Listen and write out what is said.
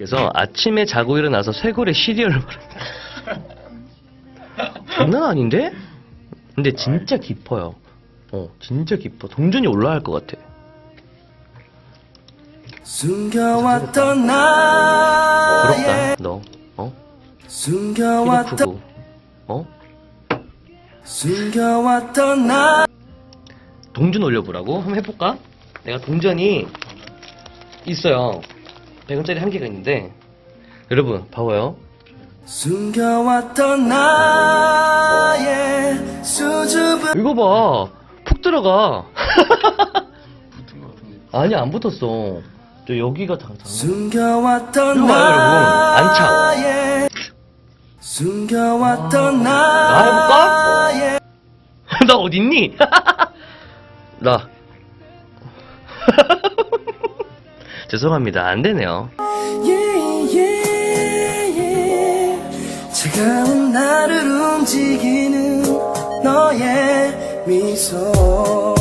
그래서 아침에 자고 일어나서 쇄골에 시리얼을 바릅니다. 장난 아닌데? 근데 진짜 깊어요. 어, 진짜 깊어. 동전이 올라갈 것 같아. 숨겨왔던 부럽다, 나의 너. 어? 숨겨왔던. 어? 숨겨왔던 나 동전 올려보라고? 한번 해볼까? 내가 동전이 있어요. 100원짜리 한 개가 있는데. 여러분, 봐봐요. 숨겨왔던 나의 수줍은 이거 봐. 푹 들어가. 붙은 것 같은데. 아니, 안 붙었어. 저 여기가 다, 다. 숨겨왔던 이거 봐요, 여러분. 안 차. 나의 숨겨왔던 나 해볼까? 나 어딨니? 나. 죄송합니다. 안 되네요. 차가운 나를 움직이는 너의 미소